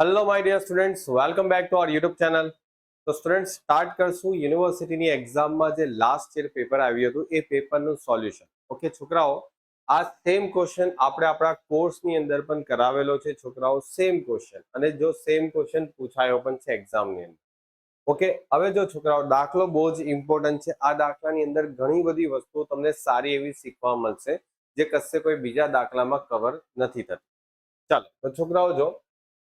Hello my dear students welcome back to our YouTube channel તો student start કરશું યુનિવર્સિટીની એક્ઝામમાં જે લાસ્ટ યર પેપર આવ્યું હતું, એ પેપરનું સોલ્યુશન ઓકે છોકરાઓ, આ સેમ ક્વેશ્ચન આપણે આપણા કોર્સની અંદર પણ કરાવેલો છે. છોકરાઓ સેમ ક્વેશ્ચન અને જો સેમ ક્વેશ્ચન પૂછાયો પણ છે એક્ઝામની અંદર. ઓકે હવે જો છોકરાઓ, દાખલો બહુ જ ઇમ્પોર્ટન્ટ છે. આ દાખલાની અંદર ઘણી બધી વસ્તુઓ તમને સારી એવી શીખવા મળશે, જે કશે કોઈ બીજા દાખલામાં કવર નથી થતી. ચાલો, તો છોકરાઓ જો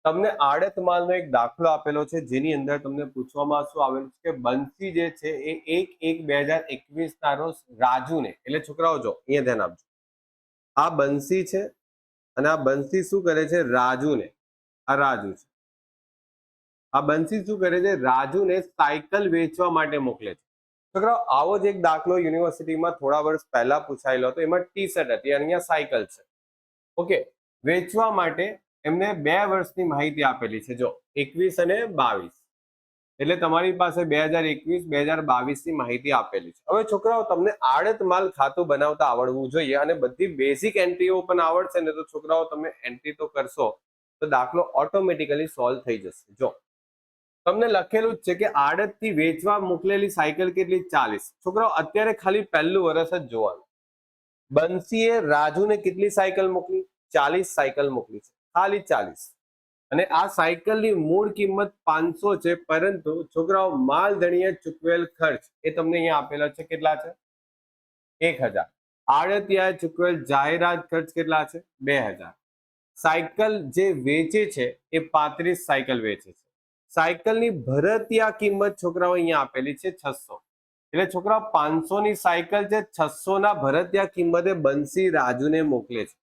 તમને આડત માલનો એક દાખલો આપેલો છે, જેની અંદર તમને પૂછવામાં શું આવેલું છે કે બંસી જે છે એ એક એક બે હજાર એકવીસ ના રોજ રાજુને, એટલે છોકરાઓ જો, અહીંયા ધ્યાન આપજો. આ બંસી છે અને આ બંસી શું કરે છે? રાજુને. આ રાજુ છે. આ બંસી શું કરે છે? રાજુને સાયકલ વેચવા માટે મોકલે છે. છોકરાઓ, આવો જ એક દાખલો યુનિવર્સિટીમાં થોડા વર્ષ પહેલા પૂછાયેલો હતો. એમાં ટી શર્ટ હતી અને અહીંયા સાયકલ છે. ઓકે. વેચવા માટે એમને બે વર્ષની માહિતી આપેલી છે, જો એકવીસ અને બાવીસ. એટલે તમારી પાસે બે હજાર એકવીસ, બે હજાર બાવીસની માહિતી આપેલી છે. હવે છોકરાઓ, તમને આડત માલ ખાતું બનાવતા આવડવું જોઈએ અને બધી બેઝિક એન્ટ્રીઓ પણ આવડશે ને તો છોકરાઓ તમે એન્ટ્રી તો કરશો, તો દાખલો ઓટોમેટિકલી સોલ્વ થઈ જશે. જો, તમને લખેલું જ છે કે આડતથી વેચવા મોકલેલી સાયકલ કેટલી? ચાલીસ. છોકરાઓ, અત્યારે ખાલી પહેલું વર્ષ જ જોવાનું. બંસીએ રાજુને કેટલી સાયકલ મોકલી? ચાલીસ સાયકલ મોકલી છે. ખાલી ચાલીસ. અને આ સાયકલની મૂળ કિંમત પાંચસો છે, પરંતુ છોકરાઓ માલધણીએ ચૂકવેલ ખર્ચ એ તમને અહીંયા આપેલા છે, કેટલા છે? એક હજાર. આડતિયાએ ચૂકવેલ જાહેરાત ખર્ચ કેટલા છે? બે હજાર. સાયકલ જે વેચે છે, એ પાંત્રીસ સાયકલ વેચે છે. સાયકલની ભરતિયા કિંમત છોકરાઓ અહીંયા આપેલી છે, છસો. એટલે છોકરાઓ પાંચસો ની સાયકલ છે છસો ના ભરતિયા કિંમતે બંસી રાજુને મોકલે છે.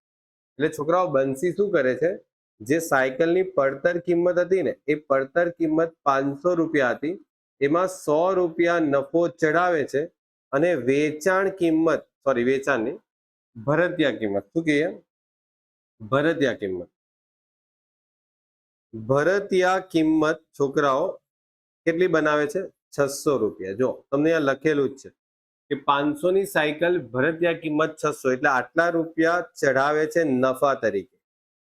એટલે છોકરાઓ બંસી શું કરે છે? જે સાયકલની પડતર કિંમત હતી ને, એ પડતર કિંમત પાંચસો રૂપિયા હતી. એમાં સો રૂપિયા નફો ચડાવે છે અને વેચાણ કિંમત સોરી વેચાણની ભરતિયા કિંમત. શું કહીએ? ભરતિયા કિંમત. ભરતિયા કિંમત છોકરાઓ કેટલી બનાવે છે? છસો રૂપિયા. જો, તમને અહીંયા લખેલું જ છે. કે પાંચસો ની સાયકલ ભરતિયા કિંમત છસો. એટલે આટલા રૂપિયા ચઢાવે છે નફા તરીકે.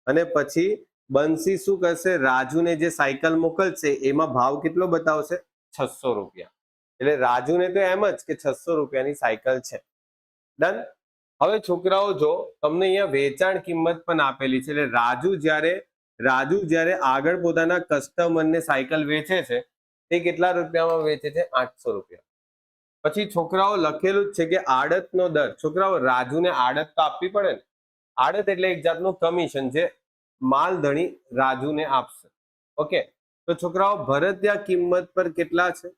અને પછી બંસી શું કરશે? રાજુને જે સાયકલ મોકલશે, એમાં ભાવ કેટલો બતાવશે? છસો રૂપિયા. એટલે રાજુને તો એમ જ કે છસો રૂપિયાની સાયકલ છે. ડન? હવે છોકરાઓ જો તમને અહીંયા વેચાણ કિંમત પણ આપેલી છે. એટલે રાજુ જ્યારે રાજુ જ્યારે આગળ પોતાના કસ્ટમરને સાયકલ વેચે છે, તે કેટલા રૂપિયામાં વેચે છે? આઠસો રૂપિયા. પછી છોકરાઓ લખેલું જ છે કે આડતનો દર. છોકરાઓ, રાજુને આડત તો આપવી પડે ને. આડત એટલે એક જાતનું કમિશન જે માલધણી રાજુને આપશે. ઓકે? તો છોકરાઓ, ભરતિયા કિંમત પર કેટલા છે?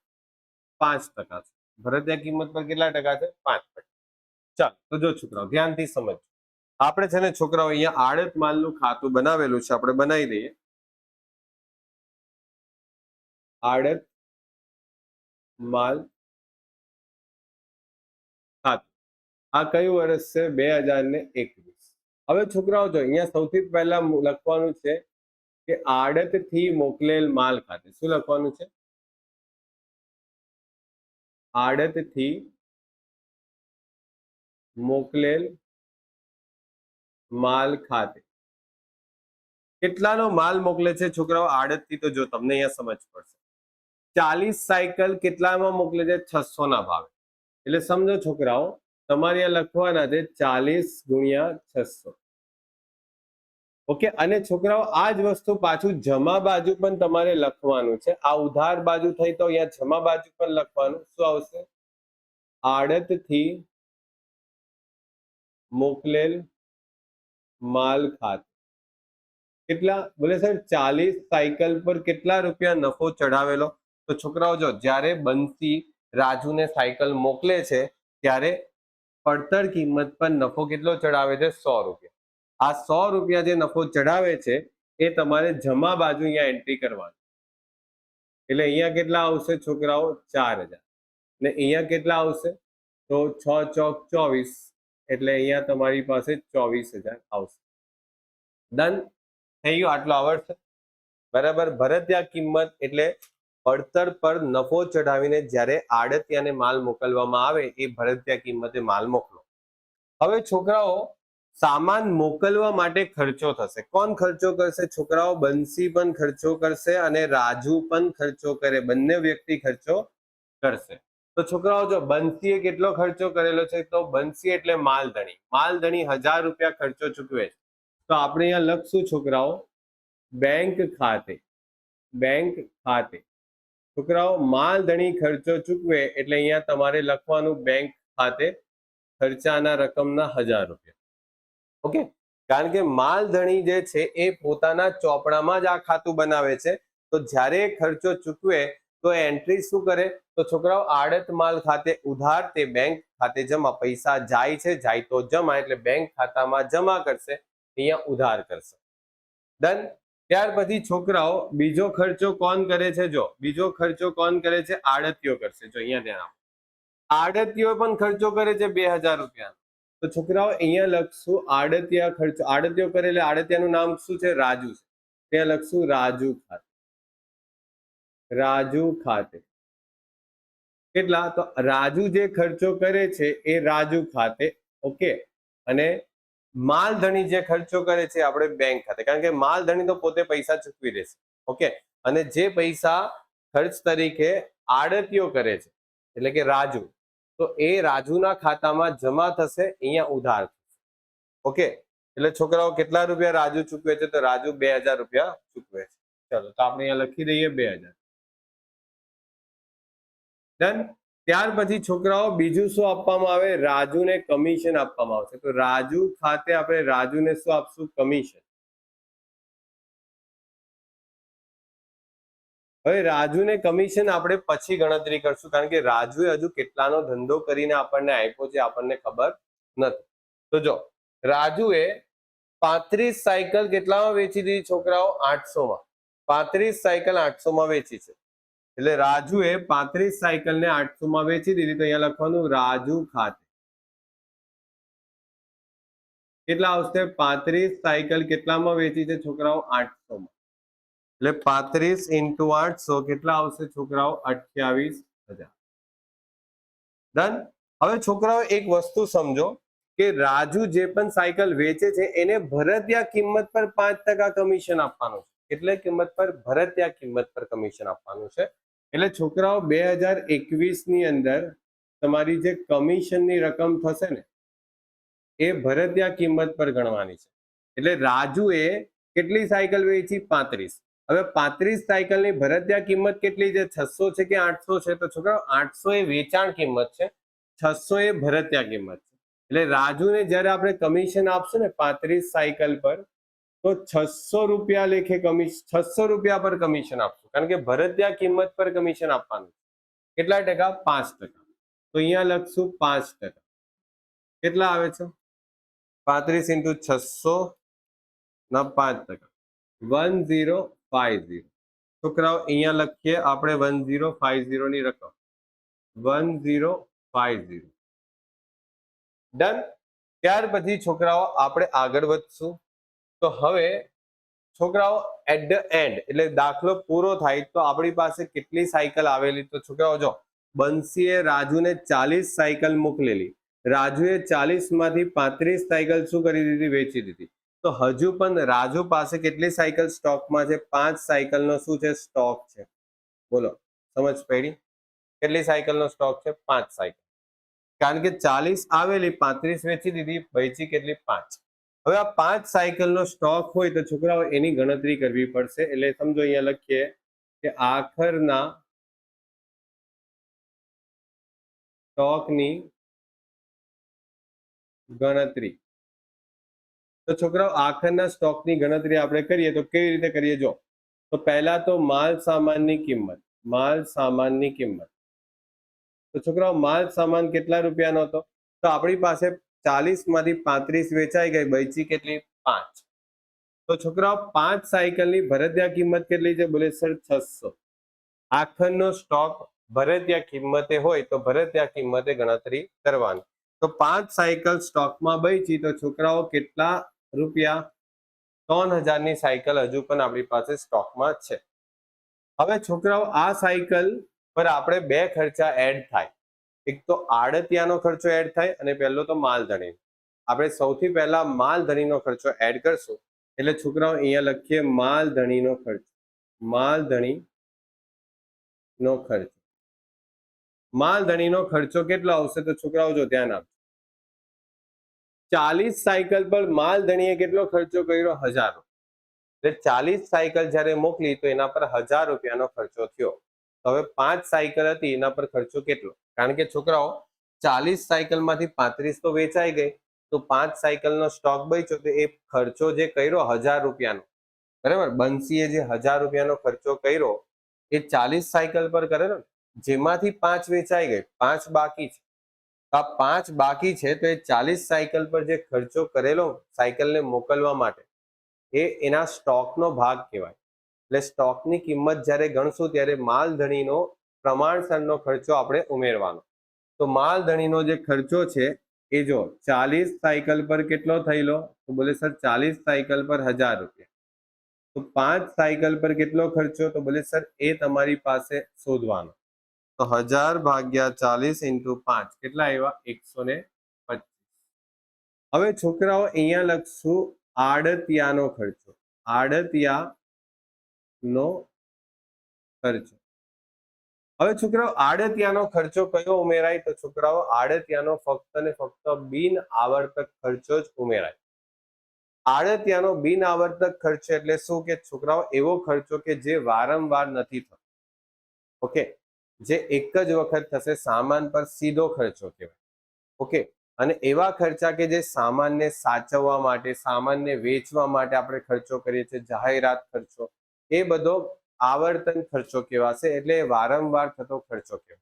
પાંચ ટકા છે. ભરતિયા કિંમત પર કેટલા ટકા છે? પાંચ ટકા. ચાલો, તો જો છોકરાઓ, ધ્યાનથી સમજ આપણે છે ને છોકરાઓ અહીંયા આડત માલનું ખાતું બનાવેલું છે. આપણે બનાવી દઈએ. આડત માલ આ કયું વર્ષ છે? બે હજાર ને એકવીસ. હવે છોકરાઓ જો અહીંયા સૌથી પહેલા લખવાનું છે કે આડતથી મોકલેલ માલ ખાતે. શું લખવાનું છે? આડતથી મોકલેલ માલ ખાતે. કેટલાનો માલ મોકલે છે છોકરાઓ? આડતથી તો જો તમને અહીંયા સમજ પડશે. ચાલીસ સાયકલ કેટલામાં મોકલે છે? છસો ના ભાવે. એટલે સમજો છોકરાઓ તમારે અહીંયા લખવાના છે ચાલીસ ગુણ્યા ઓકે, અને છોકરાઓ, આ જ વસ્તુ પાછું જમા બાજુ પણ તમારે લખવાનું છે. આ ઉધાર બાજુ થઈ તો અહીંયા જમા બાજુ પણ લખવાનું. શું આવશે? આડતથી મોકલેલ માલ ખાતે. કેટલા? બોલે સર ચાલીસ સાયકલ પર કેટલા રૂપિયા નફો ચડાવેલો તો છોકરાઓ, જો જ્યારે બંસી રાજુને સાયકલ મોકલે છે, ત્યારે પડતર કિંમત પર નફો કેટલો ચડાવે છે? સો રૂપિયા. આ સો રૂપિયા જે નફો ચડાવે છે, એ તમારે જમા બાજુ અહીંયા એન્ટ્રી કરવાની. એટલે અહીંયા કેટલા આવશે છોકરાઓ? ચાર હજાર. ને અહીંયા કેટલા આવશે? તો છ ચોક ચોવીસ. એટલે અહીંયા તમારી પાસે ચોવીસ હજાર આવશે. ડન થઈ ગયું આટલો આવડશે બરાબર? ભરત ત્યાં કિંમત એટલે પડતર પર નફો ચઢાવીને જ્યારે આડતિયાને માલ મોકલવામાં આવે, એ ભરતિયા કિંમતે માલ મોકલો. હવે છોકરાઓ સામાન મોકલવા માટે ખર્ચો થશે. કોણ ખર્ચો કરશે? છોકરાઓ બંસી પણ ખર્ચો કરશે અને રાજુ પણ ખર્ચો કરે. બંને વ્યક્તિ ખર્ચો કરશે. તો છોકરાઓ જો બંસીએ કેટલો ખર્ચો કરેલો છે? તો બંસી એટલે માલધણી. માલધણી હજાર રૂપિયા ખર્ચો ચૂકવે છે. તો આપણે અહીંયા લખશું છોકરાઓ, બેંક ખાતે. બેંક ખાતે. છોકરાઓ માલધણી ખર્ચો ચૂકવે એટલે અહીંયા તમારે લખવાનું બેંક ખાતે ખર્ચાના રકમના હજાર રૂપિયા. ઓકે? કારણ કે માલધણી જે છે એ પોતાના ચોપડામાં જ આ ખાતું બનાવે છે. તો જ્યારે ખર્ચો ચૂકવે તો એન્ટ્રી શું કરે? તો છોકરાઓ આડત માલ ખાતે ઉધાર તે બેંક ખાતે જમા. પૈસા જાય છે, જાય તો જમા. એટલે બેંક ખાતામાં જમા કરશે, અહીંયા ઉધાર કરશે. ડન ત્યાર પછી છોકરાઓ, બીજો ખર્ચો કોણ કરે છે? જો, બીજો ખર્ચો કોણ કરે છે? આડતીઓ કરશે. જો, અહીંયા ધ્યાન આપો. આડતીઓ પણ ખર્ચો કરે છે બે હજાર રૂપિયા તો છોકરાઓ, અહીંયા લખશું આડતિયા ખર્ચો આડતીઓ કરે એટલે આડતિયાનું નામ શું છે? રાજુ છે. ત્યાં લખશું રાજુ ખાતે. રાજુ ખાતે. કેટલા? તો રાજુ જે ખર્ચો કરે છે એ રાજુ ખાતે. ઓકે? અને માલધણી જે ખર્ચો કરે છે આપણે બેંક ખાતે. કારણ કે માલધણી તો પોતે પૈસા ચૂકવી દેશે ઓકે? અને જે પૈસા ખર્ચ તરીકે આડતીઓ કરે છે, એટલે કે રાજુ, તો એ રાજુના ખાતામાં જમા થશે, અહીંયા ઉધાર થશે. ઓકે? એટલે છોકરાઓ કેટલા રૂપિયા રાજુ ચૂકવે છે? તો રાજુ બે રૂપિયા ચૂકવે છે. ચલો, તો આપણે અહીંયા લખી દઈએ બે ડન ત્યાર પછી છોકરાઓ બીજું શું આપવામાં આવે? રાજુને કમિશન આપવામાં આવશે. તો રાજુ ખાતે આપણે રાજુને શું આપશું? કમિશન હવે રાજુને કમિશન આપણે પછી ગણતરી કરશું. કારણ કે રાજુએ હજુ કેટલાનો ધંધો કરીને આપણને આપ્યો છે આપણને ખબર નથી. તો જો, રાજુએ પાંત્રીસ સાયકલ કેટલામાં વેચી દીધી છોકરાઓ? આઠસો માં પાંત્રીસ સાયકલ આઠસો માં વેચી છે. એટલે રાજુએ પાંત્રીસ સાયકલ ને આઠસો માં વેચી દીધી. તો અહીંયા લખવાનું રાજુ ખાતે. કેટલા આવશે? પાંત્રીસ સાયકલ કેટલામાં વેચી છે છોકરાઓ? આઠસો માં એટલે પાંત્રીસ ઇન્ટુ આઠસો કેટલા આવશે છોકરાઓ? અઠ્યાવીસ હજાર. ડન? હવે છોકરાઓ એક વસ્તુ સમજો કે રાજુ જે પણ સાયકલ વેચે છે, એને ભરતિયા કિંમત પર પાંચ ટકા કમિશન આપવાનું છે. એટલે કિંમત પર? ભરતિયા કિંમત પર કમિશન આપવાનું છે. એટલે છોકરાઓ બે હજાર એકવીસની અંદર તમારી જે કમિશનની રકમ થશે ને, એ ભરતિયા કિંમત પર ગણવાની છે. એટલે રાજુએ કેટલી સાયકલ વેચી? પાંત્રીસ. હવે પાંત્રીસ સાયકલની ભરતિયા કિંમત કેટલી છે? છસો છે કે આઠસો છે? તો છોકરાઓ, આઠસો એ વેચાણ કિંમત છે. છસો એ ભરતિયા કિંમત છે. એટલે રાજુને જ્યારે આપણે કમિશન આપશું ને, પાંત્રીસ સાયકલ પર તો છસો રૂપિયા લેખે કમિશન છસો રૂપિયા પર કમિશન આપશું. કારણ કે ભરતિયા કિંમત પર કમિશન આપવાનું કેટલા ટકા? પાંચ ટકા. તો અહીંયા લખશું પાંચ ટકા. કેટલા આવે છે? પાંત્રીસ ઇન્ટુ છસો ના પાંચ ટકા. One zero five zero. છોકરાઓ, અહીંયા લખીએ આપણે વન ઝીરો ફાઈવ ઝીરો ની રકમ. One zero five zero. Done. ત્યાર પછી છોકરાઓ, આપણે આગળ વધશું. તો હવે છોકરાઓ એટ ધ એન્ડ એટલે દાખલો પૂરો થાય તો આપણી પાસે કેટલી સાયકલ આવેલી? તો છોકરાઓ જો, બંસીએ રાજુને ચાલીસ સાયકલ મોકલેલી. રાજુએ ચાલીસમાંથી પાંત્રીસ સાયકલ શું કરી દીધી? વેચી દીધી. તો હજુ પણ રાજુ પાસે કેટલી સાયકલ સ્ટોકમાં છે? પાંચ સાયકલનો શું છે? સ્ટોક છે. બોલો, સમજ પડી? કેટલી સાયકલનો સ્ટોક છે? પાંચ સાયકલ કારણ કે ચાલીસ આવેલી, પાંત્રીસ વેચી દીધી, વેચી કેટલી? પાંચ. હવે આ પાંચ સાયકલનો સ્ટોક હોય તો છોકરાઓ એની ગણતરી કરવી પડશે. એટલે સમજો અહીંયા લખીએ કે આખરના સ્ટોકની ગણતરી. તો છોકરાઓ, આખરના સ્ટોકની ગણતરી આપણે કરીએ તો કેવી રીતે કરીએ? જો, તો પહેલા તો માલ સામાનની કિંમત, માલ સામાનની કિંમત. તો છોકરાઓ, માલ સામાન કેટલા રૂપિયાનો હતો? તો આપણી પાસે ચાલીસમાંથી પાંત્રીસ વેચાઈ ગઈ, બચી કેટલી? પાંચ. તો છોકરાઓ, પાંચ સાયકલની ભરતિયા કિંમત કેટલી છે? બોલે, સર, છસો. આખરનો સ્ટોક ભરતિયા કિંમતે હોય તો ભરતિયા કિંમતે ગણતરી કરવાની. તો પાંચ સાયકલ સ્ટોકમાં બચી તો છોકરાઓ કેટલા રૂપિયા? ત્રણ હજારની સાયકલ હજુ પણ આપણી પાસે સ્ટોકમાં છે. હવે છોકરાઓ, આ સાયકલ પર આપણે બે ખર્ચા એડ થાય. એક તો આડતિયાનો ખર્ચો એડ થાય અને પહેલો તો માલધણી આપણે સૌથી પહેલા માલધણીનો ખર્ચો એડ કરશું. એટલે છોકરાઓ અહીંયા લખીએ માલધણીનો માલધણી નો ખર્ચ. માલધણીનો ખર્ચો કેટલો આવશે તો છોકરાઓ જો ધ્યાન આપજો. ચાલીસ સાયકલ પર માલધણીએ કેટલો ખર્ચો કર્યો? હજાર. એટલે ચાલીસ સાયકલ જ્યારે મોકલી તો એના પર હજાર રૂપિયાનો ખર્ચો થયો. તો હવે પાંચ સાયકલ હતી, એના પર ખર્ચો કેટલો? કારણ કે છોકરાઓ, ચાલીસ સાયકલમાંથી પાંત્રીસ તો વેચાઈ ગઈ. તો પાંચ સાયકલનો સ્ટોક બચ્યો તો એ ખર્ચો જે કર્યો હજાર રૂપિયાનો, બરાબર? બંસીએ જે હજાર રૂપિયાનો ખર્ચો કર્યો, એ ચાલીસ સાયકલ પર કરેલો જેમાંથી પાંચ વેચાઈ ગઈ, પાંચ બાકી છે. આ પાંચ બાકી છે તો એ ચાલીસ સાયકલ પર જે ખર્ચો કરેલો સાયકલને મોકલવા માટે, એ એના સ્ટોકનો ભાગ કહેવાય. એટલે સ્ટોકની કિંમત જ્યારે ગણશું ત્યારે માલધણીનો પ્રમાણસરનો ખર્ચો આપણે ઉમેરવાનો. તો માલધણીનો જે ખર્ચો છે, એ જો ચાલીસ સાયકલ પર કેટલો થયેલો? તો બોલે, સર, ચાલીસ સાયકલ પર હજાર રૂપિયા. તો પાંચ સાયકલ પર કેટલો ખર્ચો? તો બોલે, સર, એ તમારી પાસે શોધવાનો. તો હજાર ભાગ્યા ચાલીસ ઇન્ટુ પાંચ કેટલા આવ્યા? એકસો ને પચીસ. હવે છોકરાઓ અહીંયા લખશું આડતિયાનો ખર્ચો. આડતિયા નો ખર્ચો. હવે છોકરાઓ આડતિયાનો ખર્ચો કયો ઉમેરાય? તો છોકરાઓ આડતિયાનો ફક્ત ને ફક્ત બિન આવર્તક ખર્ચો જ ઉમેરાય. આડતિયાનો બિન આવર્તક ખર્ચ એટલે શું? કે છોકરાઓ, એવો ખર્ચો કે જે વારંવાર નથી થતો. ઓકે? જે એક જ વખત થશે, સામાન પર સીધો ખર્ચો કહેવાય. ઓકે? અને એવા ખર્ચા કે જે સામાનને સાચવવા માટે, સામાનને વેચવા માટે આપણે ખર્ચો કરીએ છીએ, જાહેરાત ખર્ચો. એ બધો આવર્તન ખર્ચો કહેવાશે એટલે વારંવાર થતો ખર્ચો કહેવાય.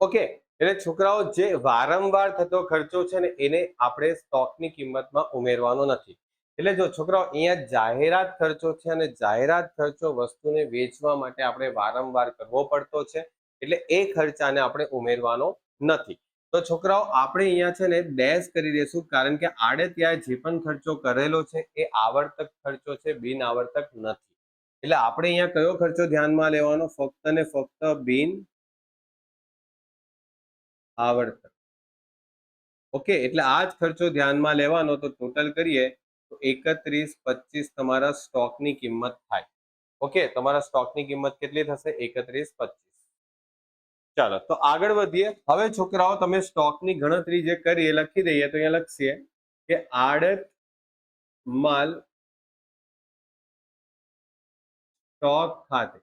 ઓકે, એટલે છોકરાઓ જે વારંવાર થતો ખર્ચો છે ને એને આપણે સ્ટોકની કિંમતમાં ઉમેરવાનો નથી. એટલે જો છોકરાઓ અહીંયા જાહેરાત ખર્ચો છે અને જાહેરાત ખર્ચો વસ્તુને વેચવા માટે આપણે વારંવાર કરવો પડતો છે, એટલે એ ખર્ચાને આપણે ઉમેરવાનો નથી. તો છોકરાઓ આપણે અહીંયા છે ને ડેશ કરી દઈશું, કારણ કે આડે ત્યાં જે પણ ખર્ચો કરેલો છે એ આવર્તક ખર્ચો છે, બિન આવર્તક નથી. એટલે આપણે અહીંયા કયો ખર્ચો ધ્યાનમાં લેવાનો? ફક્ત ને ફક્ત બિન આવર્તક ઓકે, એટલે આ જ ખર્ચો ધ્યાનમાં લેવાનો, તો ટોટલ કરીએ, તો એકત્રીસ પચીસ તમારા સ્ટોકની કિંમત થાય. ઓકે, તમારા સ્ટોકની કિંમત કેટલી થશે? એકત્રીસ પચીસ. ચાલો, તો આગળ વધીએ. હવે છોકરાઓ, તમે સ્ટોકની ગણતરી જે કરીએ લખી દઈએ, તો અહીંયા લખીએ કે આડત માલ સ્ટોક ખાતે.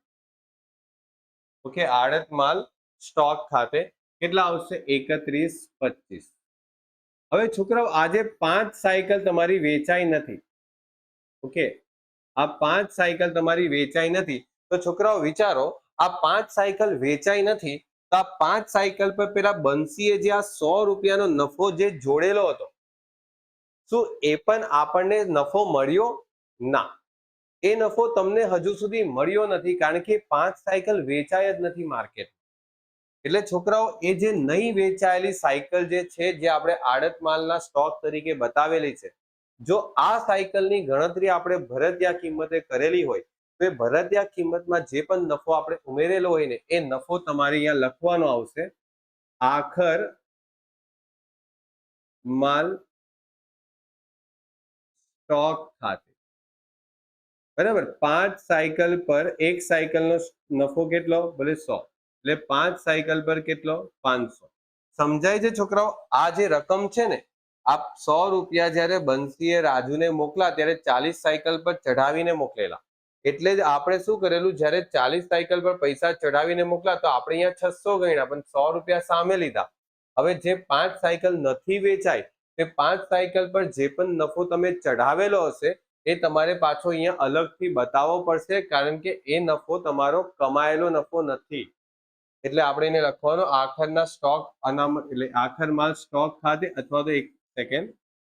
ઓકે, આડત માલ સ્ટોક ખાતે કેટલા આવશે? એકત્રીસ, પચીસ. હવે છોકરાઓ, આજે પાંચ સાયકલ તમારી વેચાઈ નથી. ઓકે, આ પાંચ સાયકલ તમારી વેચાઈ નથી. તો છોકરાઓ, વિચારો, આ પાંચ સાયકલ વેચાઈ નથી, તો આ પાંચ સાયકલ પર પેલા બંસીએ જે આ સો રૂપિયાનો નફો જે જોડેલો હતો, શું એ પણ આપણને નફો મળ્યો? ના. એ નફો તમને હજુ સુધી મળ્યો નથી કારણ કે પાંચ સાયકલ વેચાય જ નથી માર્કેટ. એટલે છોકરાઓ, એ જે નહીં વેચાયેલી સાયકલ જે છે, જે આપણે આડત માલના સ્ટોક તરીકે બતાવેલી છે, જો આ સાયકલની ગણતરી આપણે ભરતિયા કિંમતે કરેલી હોય, તો એ ભરતિયા કિંમતમાં જે પણ નફો આપણે ઉમેરેલો હોય ને, એ નફો તમારે અહીંયા લખવાનો આવશે. આખર માલ સ્ટોક ખાતે. બરાબર? પાંચ સાયકલ પર એક સાયકલનો નફો કેટલો? ભલે સો. એટલે પાંચ સાયકલ પર કેટલો? પાંચસો. સમજાય છે છોકરાઓ? આ જે રકમ છે ને આ સો રૂપિયા જ્યારે બંસીએ રાજુને મોકલા, ત્યારે ચાલીસ સાયકલ પર ચઢાવીને મોકલેલા. એટલે જ આપણે શું કરેલું? જ્યારે ચાલીસ સાયકલ પર પૈસા ચઢાવીને મોકલા, તો આપણે અહીંયા છસો ગણ્યા, પણ સો રૂપિયા સામે લીધા. હવે જે પાંચ સાયકલ નથી વેચાય, તે પાંચ સાયકલ પર જે પણ નફો તમે ચઢાવેલો હશે એ તમારે પાછો અહીંયા અલગથી બતાવવો પડશે, કારણ કે એ નફો તમારો કમાયેલો નફો નથી. એટલે આપણે એને લખવાનો, આખરના સ્ટોક અનામત એટલે આખર સ્ટોક ખાતે અથવા તો એક સેકન્ડ,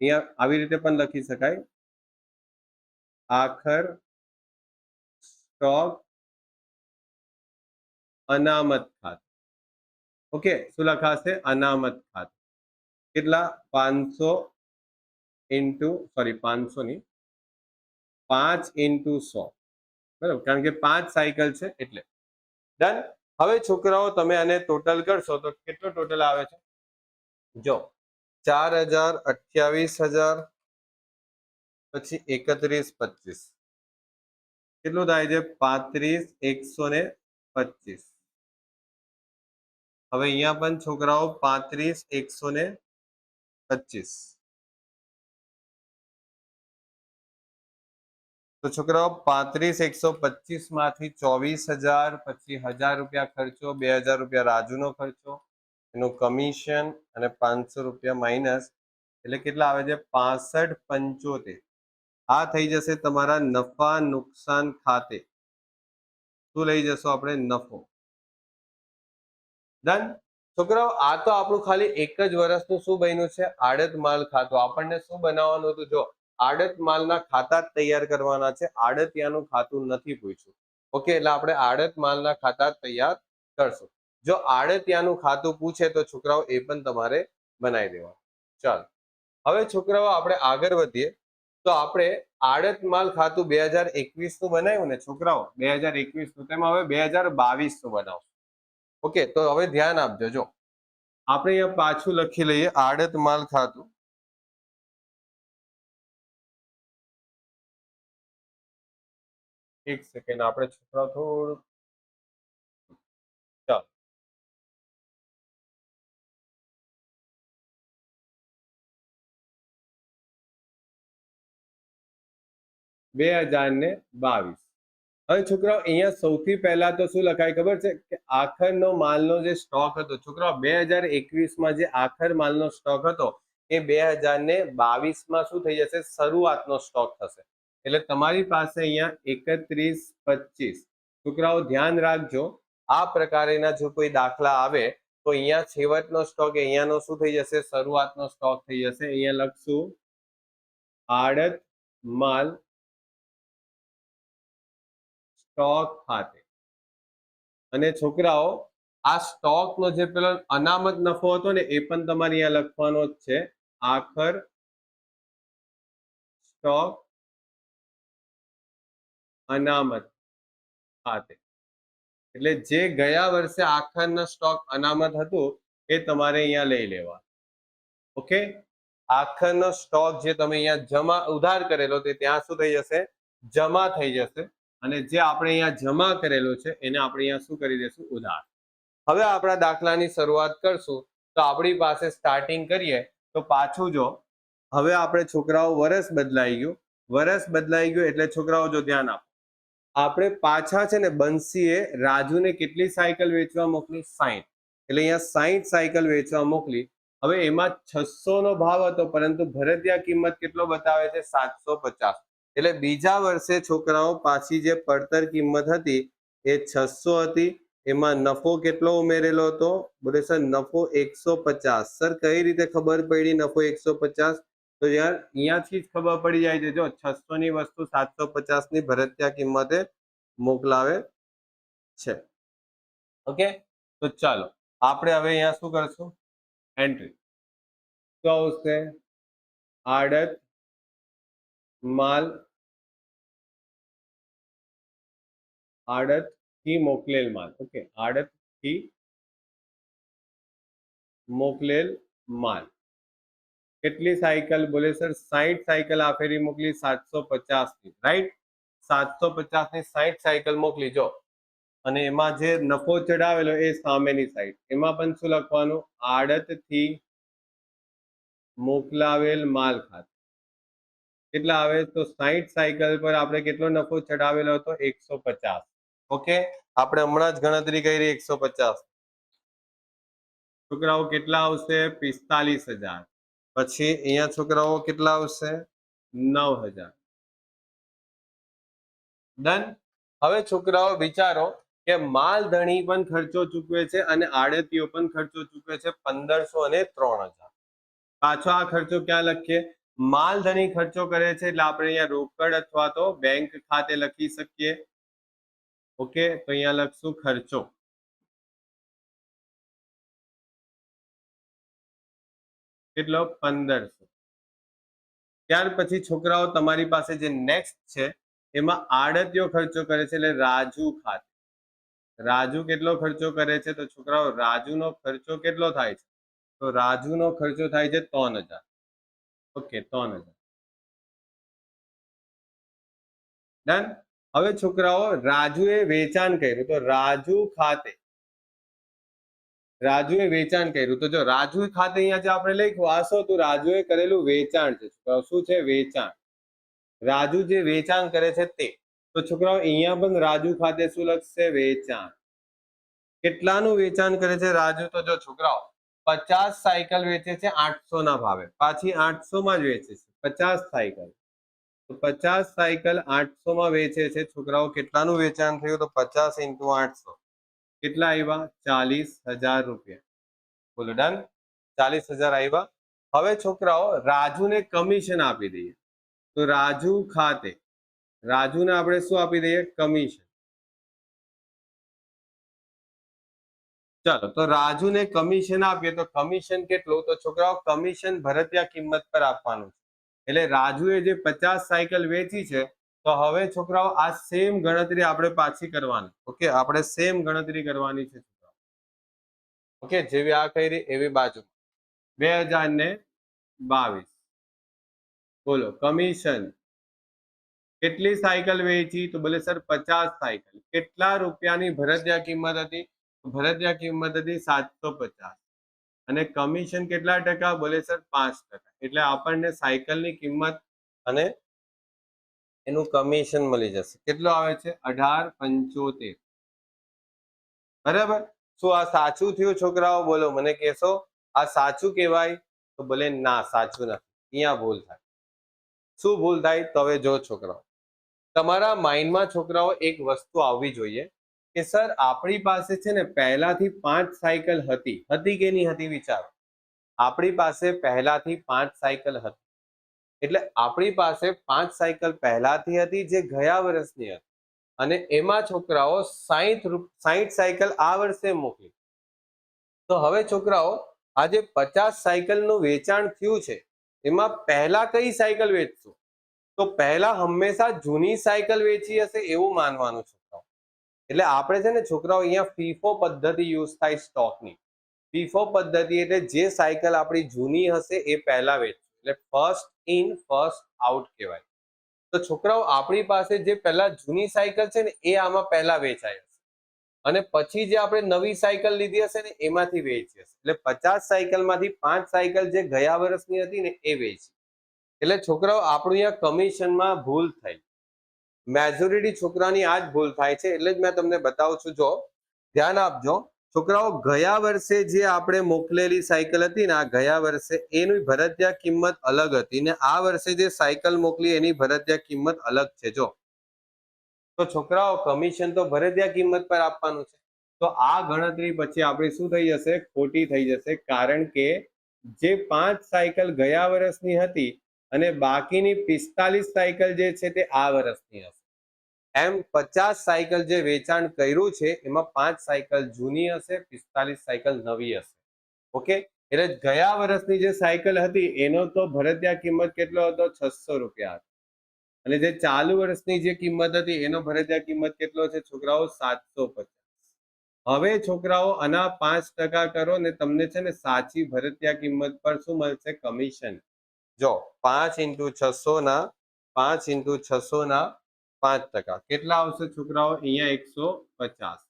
અહીંયા આવી રીતે પણ લખી શકાય. આખર સ્ટોક અનામત ખાતે ઓકે, શું લખાશે? અનામત ખાતે કેટલા? પાંચસો ઇન્ટુ, સોરી, પાંચસો ની પાંચ ઇન્ટુ સો. બરાબર? કારણ કે પાંચ સાયકલ છે એટલે. ડન હવે છોકરાઓ, તમે આને ટોટલ કરશો તો કેટલો ટોટલ આવે છે? જો, ચાર હજાર અઠ્યાવીસ હજાર, પછી એકત્રીસ પચીસ. કેટલું થાય છે? પાંત્રીસ, એકસો ને પચીસ. હવે અહીંયા પણ છોકરાઓ, પાંત્રીસ, એકસો ને પચીસ. તો છોકરાઓ, પાંત્રીસ, એકસો પચીસમાંથી ચોવીસ હજાર, પછી હજાર રૂપિયા ખર્ચો, બે હજાર રૂપિયા રાજુનો ખર્ચો, એનું કમિશન અને પાંચસો રૂપિયા માઇનસ એટલે કેટલા આવે છે? પાસઠ પંચોતેર. આ થઈ જશે તમારા નફા નુકસાન ખાતે. શું લઈ જશો આપણે? નફો. ડન છોકરાઓ, આ તો આપણું ખાલી એક જ વર્ષનું શું બન્યું છે? આડત માલ ખાતું. આપણને શું બનાવવાનું હતું? જો આડત માલના ખાતા જ તૈયાર કરવાના છે. આડતિયાનું ખાતું નથી પૂછ્યું. ઓકે, એટલે આપણે આડત માલના ખાતા તૈયાર કરશું. જો આડતિયાનું ખાતું પૂછે તો છોકરાઓ એ પણ તમારે બનાવી દેવા ચાલો. હવે છોકરાઓ આપણે આગળ વધીએ. તો આપણે આડત માલ ખાતું બે હજાર એકવીસનું બનાવ્યું ને છોકરાઓ, બે હજાર એકવીસનું તેમાં હવે બે હજાર બાવીસનું બનાવશું. ઓકે, તો હવે ધ્યાન આપજો. જો આપણે અહીંયા પાછું લખી લઈએ આડત માલ ખાતું. એક સેકન્ડ, આપણે છોકરા થોડું બે હજાર ને બાવીસ. હવે છોકરાઓ, અહીંયા સૌથી પહેલા તો શું લખાય ખબર છે? કે આખરનો માલનો જે સ્ટોક હતો, છોકરાઓ, બે હજાર એકવીસમાં જે આખર માલનો સ્ટોક હતો, એ બે હજાર ને બાવીસમાં શું થઈ જશે? શરૂઆતનો સ્ટોક થશે. એટલે તમારી પાસે અહીંયા એકત્રીસ, પચીસ. છોકરાઓ, ધ્યાન રાખજો. આ પ્રકારેના જો કોઈ દાખલા આવે, તો અહીંયા છેવટનો સ્ટોક અહીંયાનો શું થઈ જશે? શરૂઆતનો સ્ટોક થઈ જશે. અહીંયા લખશું, આડત માલ સ્ટોક ખાતે. અને છોકરાઓ, આ સ્ટોકનો જે પેલો અનામત નફો હતો ને, એ પણ તમારે અહીંયા લખવાનો જ છે. આખર સ્ટોક અનામત ખાતે. એટલે જે ગયા વર્ષે આખરના સ્ટોક અનામત હતું, એ તમારે અહીંયા લઈ લેવા ઓકે આખરનો સ્ટોક જે તમે અહીંયા જમા, ઉધાર કરેલો તે ત્યાં શું થઈ જશે? જમા થઈ જશે. અને જે આપણે અહીંયા જમા કરેલો છે, એને આપણે અહીંયા શું કરી દઈશું ઉધાર. હવે આપણા દાખલાની શરૂઆત કરશું. તો આપણી પાસે સ્ટાર્ટિંગ કરીએ, તો પાછું જો, હવે આપણે છોકરાઓ વરસ બદલાઈ ગયું. વરસ બદલાઈ ગયું એટલે છોકરાઓ જો ધ્યાન આપો. આપણે પાછા છે ને બંસીએ રાજુને કેટલી સાયકલ વેચવા મોકલી? સાઈઠ. એટલે અહીંયા સાઈઠ સાયકલ વેચવા મોકલી. હવે એમાં છસો નો ભાવ હતો, પરંતુ ભરતિયા કિંમત કેટલો બતાવે છે? સાતસો પચાસ. એટલે બીજા વર્ષે છોકરાઓ પાછી જે પડતર કિંમત હતી, એ છસો હતી. એમાં નફો કેટલો ઉમેરેલો હતો? બોલે, સર, નફો એકસો પચાસ. સર, કઈ રીતે ખબર પડી નફો એકસો પચાસ? તો યાર, અહીંયાથી જ ખબર પડી જાય છે, જો છસો ની વસ્તુ સાતસો પચાસની ભરતિયા કિંમતે મોકલાવે છે. ઓકે? તો ચાલો, આપણે હવે અહીંયા શું કરશું? એન્ટ્રી તો આવશે? આડત, માલ, આડતથી મોકલેલ માલ. ઓકે, આડતથી મોકલેલ માલ. કેટલી સાયકલ? બોલે, સર, સાઈઠ સાયકલ આ મોકલી, સાતસો પચાસની રાઈટ સાતસો પચાસની સાઈઠ સાયકલ મોકલી, જો. અને એમાં જે નફો ચડાવેલો એ સામેની સાઈડ. એમાં પણ શું લખવાનું? આડતથી મોકલાવેલ માલ ખાતે. કેટલા આવે? તો સાઈઠ સાયકલ પર આપણે કેટલો નફો ચડાવેલો હતો? એકસો પચાસ. ઓકે? આપણે હમણાં જ ગણતરી કરી એકસો પચાસ. છોકરાઓ, કેટલા આવશે? પિસ્તાલીસ હજાર. પછી અહીંયા છોકરાઓ કેટલા આવશે? નવ હજાર. ડન હવે છોકરાઓ વિચારો કે માલધણી પણ ખર્ચો ચૂકવે છે અને આડતીઓ પણ ખર્ચો ચૂકવે છે પંદરસો અને ત્રણ હજાર. પાછો આ ખર્ચો ક્યાં લખીએ? માલ ધણી ખર્ચો કરે છે એટલે આપણે અહીંયા રોકડ અથવા તો બેંક ખાતે લખી શકીએ. ઓકે તો અહીંયા લખશું ખર્ચો. કેટલો? પંદરસો. ત્યાર પછી છોકરાઓ તમારી પાસે જે નેક્સ્ટ છે, એમાં આડતીયો ખર્ચો કરે છે એટલે રાજુ ખાતે. રાજુ કેટલો ખર્ચો કરે છે? તો છોકરાઓ, રાજુનો ખર્ચો કેટલો થાય છે? તો રાજુનો ખર્ચો થાય છે ત્રણ હજાર. ઓકે, ત્રણ હજાર. ડન હવે છોકરાઓ, રાજુએ વેચાણ કર્યું. તો રાજુ ખાતે રાજુએ વેચાણ કર્યું. તો જો રાજુ ખાતે અહીંયા જે આપણે લખ્યું, આ શું હતું? રાજુએ કરેલું વેચાણ છે. શું છે વેચાણ? રાજુ જે વેચાણ કરે છે તે. તો છોકરાઓ, અહીંયા પણ રાજુ ખાતે શું લખશે? વેચાણ. કેટલાનું વેચાણ કરે છે રાજુ? તો જો છોકરાઓ, પચાસ સાયકલ વેચે છે આઠસો ના ભાવે. પાછી આઠસો માં જ વેચે છે. પચાસ સાયકલ. તો પચાસ સાયકલ આઠસો માં વેચે છે. છોકરાઓ, કેટલાનું વેચાણ થયું? તો પચાસ ઇન્ટુ આઠસો. કેટલા આવ્યા ચાલીસ હજાર રૂપિયા. બોલો, ડન? ચાલીસ હજાર આવ્યા હવે છોકરાઓ, રાજુને કમિશન આપી દઈએ. તો રાજુ ખાતે, રાજુને આપણે શું આપી દઈએ? કમિશન. ચાલો, તો રાજુને કમિશન આપીએ તો કમિશન કેટલું? તો છોકરાઓ, કમિશન ભરતિયા કિંમત પર આપવાનું છે. એટલે રાજુએ જે પચાસ સાયકલ વેચી છે તો હવે છોકરાઓ, આ સેમ ગણતરી આપણે પાછી કરવાની. ઓકે આપણે સેમ ગણતરી કરવાની છે ઓકે જેવી આ કરી, એવી બાજુ બે હજાર ને બાવીસ. બોલો કમિશન કેટલી સાયકલ વેચી? તો બોલે, સર, પચાસ સાયકલ. કેટલા રૂપિયાની ભરતિયા કિંમત હતી? ભરતિયા કિંમત હતી સાતસો પચાસ. અને કમિશન કેટલા ટકા? બોલે, સર, પાંચ ટકા. એટલે આપણને સાયકલની કિંમત અને એનું કમિશન મળી જશે. કેટલું આવે છે? અઢાર પંચોતેર. બરાબર? શું આ સાચું થયું છોકરાઓ? બોલો, મને કહેશો. આ સાચું કહેવાય? તો ભલે ના, સાચું નથી. અહીંયા ભૂલ થાય. શું ભૂલ થાય? તો હવે જો છોકરાઓ. તમારા માઇન્ડમાં છોકરાઓ એક વસ્તુ આવવી જોઈએ કે, સર, આપણી પાસે છે ને પહેલાથી પાંચ સાયકલ હતી. હતી કે નહીં હતી વિચારો? આપણી પાસે પહેલાથી પાંચ સાયકલ હતી. એટલે આપણી પાસે પાંચ સાયકલ પહેલાથી હતી જે ગયા વર્ષની હતી. અને એમાં છોકરાઓ સાહીઠ સાહીઠ સાયકલ આ વર્ષે મોકલી. તો હવે છોકરાઓ, આજે પચાસ સાયકલનું વેચાણ થયું છે. એમાં પહેલા કઈ સાયકલ વેચશું? તો પહેલા હંમેશા જૂની સાયકલ વેચી હશે એવું માનવાનું છોકરાઓ. એટલે આપણે છે ને છોકરાઓ અહીંયા ફીફો પદ્ધતિ યુઝ થાય સ્ટોકની. ફીફો પદ્ધતિ એટલે જે સાયકલ આપણી જૂની હશે એ પહેલા વેચશું. એટલે ફર્સ્ટ ઇન ફર્સ્ટ આઉટ કહેવાય. તો છોકરાઓ, આપણી પાસે જે પહેલા જૂની સાયકલ છે ને, એ આમાં પહેલા વેચાય હશે. અને પછી જે આપણે નવી સાયકલ લીધી હશે ને, એમાંથી વેચી હશે. એટલે પચાસ સાયકલમાંથી પાંચ સાયકલ જે ગયા વર્ષની હતી ને, એ વેચી. એટલે છોકરાઓ, આપણું અહીંયા કમિશનમાં ભૂલ થઈ. મેજોરિટી છોકરાની આ જ ભૂલ થાય છે, એટલે જ મેં તમને બતાવું છું. જો, ધ્યાન આપજો. છોકરાઓ, ગયા વર્ષે જે આપણે મોકલેલી સાયકલ હતી ને, આ ગયા વર્ષે એની ભરતિયા કિંમત અલગ હતી ને, આ વર્ષે જે સાયકલ મોકલી એની ભરતિયા કિંમત અલગ છે. જો. તો છોકરાઓ કમિશન તો ભરતિયા કિંમત પર આપવાનું છે. તો આ ગણતરી પછી આપણી શું થઈ જશે? ખોટી થઈ જશે. કારણ કે જે પાંચ સાયકલ ગયા વર્ષની હતી અને બાકીની પિસ્તાલીસ સાયકલ જે છે તે આ વર્ષની હશે. એમ પચાસ સાયકલ જે વેચાણ કર્યું છે, એમાં પાંચ સાયકલ જૂની હશે, પિસ્તાલીસ સાયકલ નવી હશે. ઓકે? એટલે ગયા વર્ષની જે સાયકલ હતી, એનો તો ભરતિયા કિંમત કેટલો હતો? છસો રૂપિયા અને જે ચાલુ વર્ષની જે કિંમત હતી, એનો ભરતિયા કિંમત કેટલો છે? છોકરાઓ, સાતસો પચાસ. હવે છોકરાઓ આના પાંચ ટકા કરો ને તમને છે ને સાચી ભરતિયા કિંમત પર શું મળશે? કમિશન. જો, પાંચ ઇન્ટુ છસો ના, પાંચ ઇન્ટુ છસો ના પાંચ ટકા. કેટલા આવશે છોકરાઓ? અહીંયા એકસો પચાસ.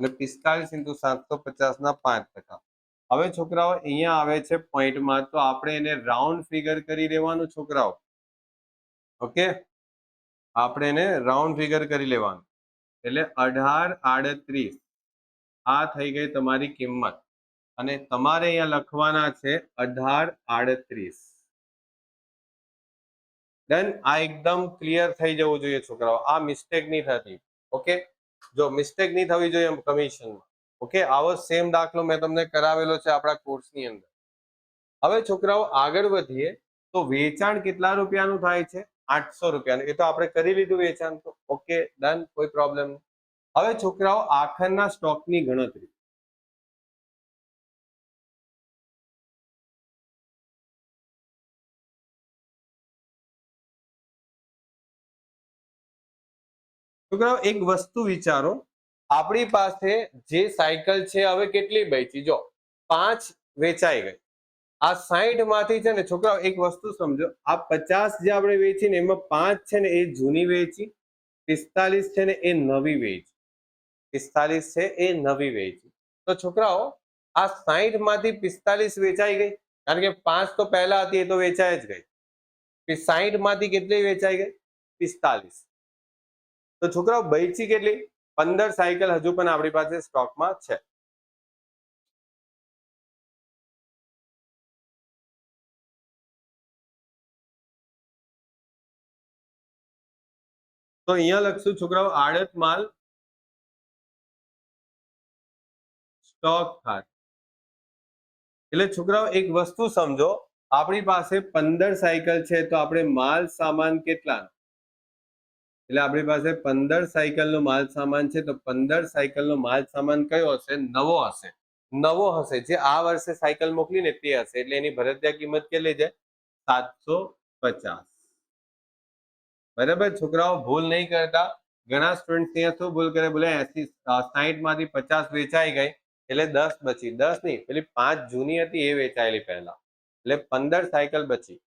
અને પિસ્તાલીસ ઇન્ટુ સાતસો પચાસ ના પાંચ હવે છોકરાઓ અહીંયા આવે છે પોઈન્ટમાં, તો આપણે એને રાઉન્ડ ફિગર કરી લેવાનું છોકરાઓ. ઓકે? આપણે એને રાઉન્ડ ફિગર કરી લેવાનું. એટલે અઢાર આડત્રીસ. આ થઈ ગઈ તમારી કિંમત. અને તમારે અહીંયા લખવાના છે અઢાર આડત્રીસ. દેન આ એકદમ ક્લિયર થઈ જવું જોઈએ છોકરાઓ. આ મિસ્ટેક નહીં થતી. ઓકે જો મિસ્ટેક નહીં થવી જોઈએ કમિશનમાં ઓકે આવો સેમ દાખલો મેં તમને કરાવેલો છે આપણા કોર્સની અંદર. હવે છોકરાઓ આગળ વધીએ, તો વેચાણ કેટલા રૂપિયાનું થાય છે? આઠસો રૂપિયાનું. એ તો આપણે કરી લીધું વેચાણ તો. ઓકે ડન કોઈ પ્રોબ્લેમ નહીં. હવે છોકરાઓ આખરના સ્ટોકની ગણતરી. છોકરાઓ, એક વસ્તુ વિચારો. આપણી પાસે જે સાયકલ છે, હવે કેટલી બેચી? જો, પાંચ વેચાઈ ગઈ. આ સાઈઠમાંથી છે ને, છોકરાઓ, એક વસ્તુ સમજો. આ પચાસ જે આપણે વેચી ને એમાં પાંચ છે ને, એ જૂની વેચી. પિસ્તાલીસ છે ને, એ નવી વેચી. પિસ્તાલીસ છે, એ નવી વેચી. તો છોકરાઓ, આ સાઈઠમાંથી પિસ્તાલીસ વેચાઈ ગઈ. કારણ કે પાંચ તો પહેલા હતી, એ તો વેચાઈ જ ગઈ. સાઈઠમાંથી કેટલી વેચાઈ ગઈ? પિસ્તાલીસ. તો છોકરાઓ, બૈચી કેટલી? પંદર સાયકલ હજુ પણ આપણી પાસે સ્ટોકમાં છે. તો અહીંયા લખશું છોકરાઓ, આડત માલ સ્ટોક ખાત. એટલે છોકરાઓ, એક વસ્તુ સમજો, આપણી પાસે પંદર સાયકલ છે, તો આપણે માલ સામાન કેટલા એટલે આપણી પાસે પંદર સાયકલનો માલ સામાન છે, તો પંદર સાયકલનો માલ સામાન કયો હશે? નવો હશે. નવો હશે. જે આ વર્ષે સાયકલ મોકલીને તે હશે. એટલે એની ભરતિયા કિંમત કેટલી છે? સાતસો બરાબર? છોકરાઓ ભૂલ નહીં કરતા. ઘણા સ્ટુડન્ટ ત્યાં શું ભૂલ કરે? બોલે એસી સાહીઠમાંથી પચાસ વેચાઈ ગઈ. એટલે દસ બચી. દસ નહીં. પેલી પાંચ જૂની હતી, એ વેચાયેલી પહેલા. એટલે પંદર સાયકલ બચી.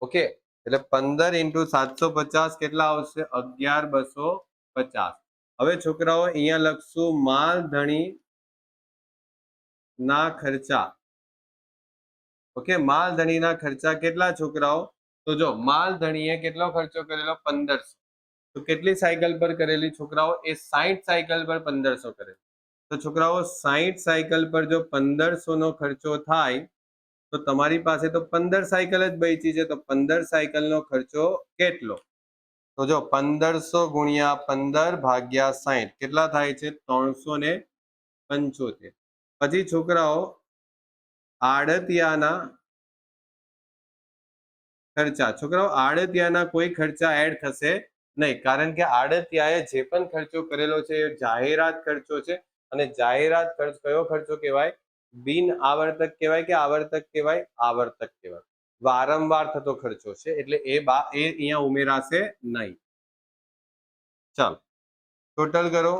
ઓકે? એટલે પંદર ઇન્ટુ સાતસો પચાસ કેટલા આવશે? અગિયાર બસો પચાસ. હવે છોકરાઓ, અહીંયા લખશું માલ ધણી ના ખર્ચા. ઓકે, માલ ધણીના ખર્ચા કેટલા છોકરાઓ? તો જો, માલ ધણીએ કેટલો ખર્ચો કરેલો? પંદરસો. તો કેટલી સાયકલ પર કરેલી છોકરાઓ? એ સાહીઠ સાયકલ પર પંદરસો કરેલી. તો છોકરાઓ સાહીઠ સાયકલ પર જો પંદરસો નો ખર્ચો થાય તો તમારી પાસે તો પંદર સાયકલ જ બેચી છે, તો પંદર સાયકલનો ખર્ચો કેટલો? તો જો પંદરસો ગુણ્યા પંદર ભાગ્યા સાહીઠ કેટલા થાય છે? ત્રણસો ને પંચોતેર. પછી છોકરાઓ, આડતિયાના ખર્ચા. છોકરાઓ, આડતિયાના કોઈ ખર્ચા એડ થશે નહીં, કારણ કે આડતિયાએ જે પણ ખર્ચો કરેલો છે, એ જાહેરાત ખર્ચો છે. અને જાહેરાત ખર્ચ કયો ખર્ચો કહેવાય? બિન આવર્તક કહેવાય કે આવર્તક કહેવાય? આવર્તક કહેવાય. વારંવાર થતો ખર્ચો છે, એટલે એ બા, એ અહીંયા ઉમેરાશે નહીં. ચાલો ટોટલ કરો.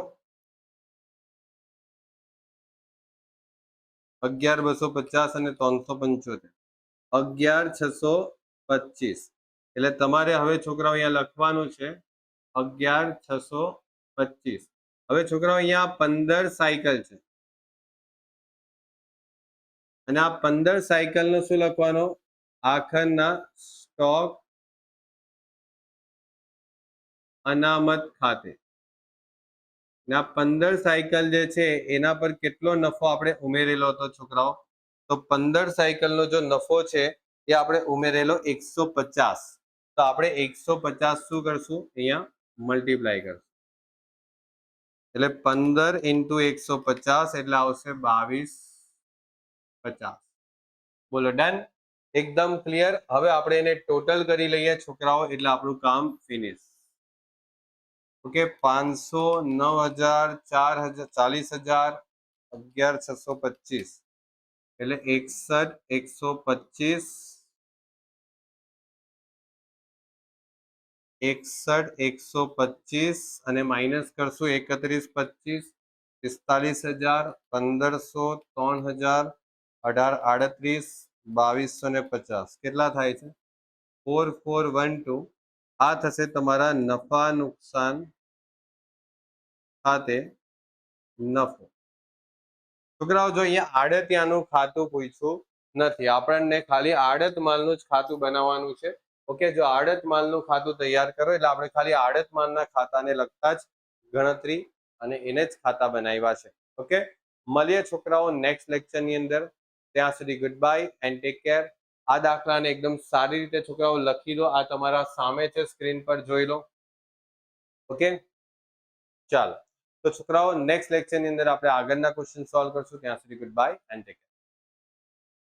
અગિયાર બસો પચાસ અને ત્રણસો પંચોતેર. અગિયાર છસો પચીસ. એટલે તમારે હવે છોકરાઓ અહીંયા લખવાનું છે, અગિયાર છસો પચીસ. હવે છોકરાઓ અહીંયા પંદર સાયકલ છે. અને આ પંદર સાયકલનો શું લખવાનો? આખરના સ્ટોક અનામત ખાતે. આ પંદર સાયકલ જે છે, એના પર કેટલો નફો આપણે ઉમેરેલો હતો છોકરાઓ? તો પંદર સાયકલનો જો નફો છે, એ આપણે ઉમેરેલો એકસો પચાસ. તો આપણે એકસો પચાસ શું કરશું? અહીંયા મલ્ટીપ્લાય કરશું. એટલે પંદર ઇન્ટુ એકસો પચાસ એટલે આવશે બાવીસ પચાસ. બોલો, ડન? એકદમ ક્લિયર હવે આપણે એને ટોટલ કરી લઈએ છોકરાઓ, એટલે આપણું કામ ફિનિશ ઓકે પાંચસો નવ હજાર, ચાર હજાર, ચાલીસ હજાર, અગિયાર છસો પચીસ. એટલે એકસઠ, એકસો પચીસ. એકસઠ, એકસો પચીસ અને માઇનસ કરશું એકત્રીસ, પચીસ. પિસ્તાલીસ હજાર, પંદરસો, ત્રણ હજાર અઢાર, આડત્રીસ, બાવીસો ને પચાસ. કેટલા થાય છે? Four four, one, two. આ થશે તમારા નફા નુકસાન ખાતે નફો. છોકરાઓ, જો અહીંયા આડતિયાનું ખાતું પૂછ્યું નથી. આપણને ખાલી આડત માલનું જ ખાતું બનાવવાનું છે. ઓકે, જો આડત માલનું ખાતું તૈયાર કરો, એટલે આપણે ખાલી આડત માલના ખાતાને લગતા જ ગણતરી અને એને જ ખાતા બનાવ્યા છે. ઓકે? મળીએ છોકરાઓ નેક્સ્ટ લેક્ચરની અંદર. ત્યાં સુધી good bye and take care આ દાખલાને એકદમ સારી રીતે છોકરાઓ લખી દો આ તમારા સામે છે સ્ક્રીન પર જોઈ લો. ઓકે ચાલો. તો છોકરાઓ નેક્સ્ટ લેક્ચરની અંદર આપણે આગળના ક્વેશ્ચન સોલ્વ કરશું. ત્યાં સુધી good bye and take care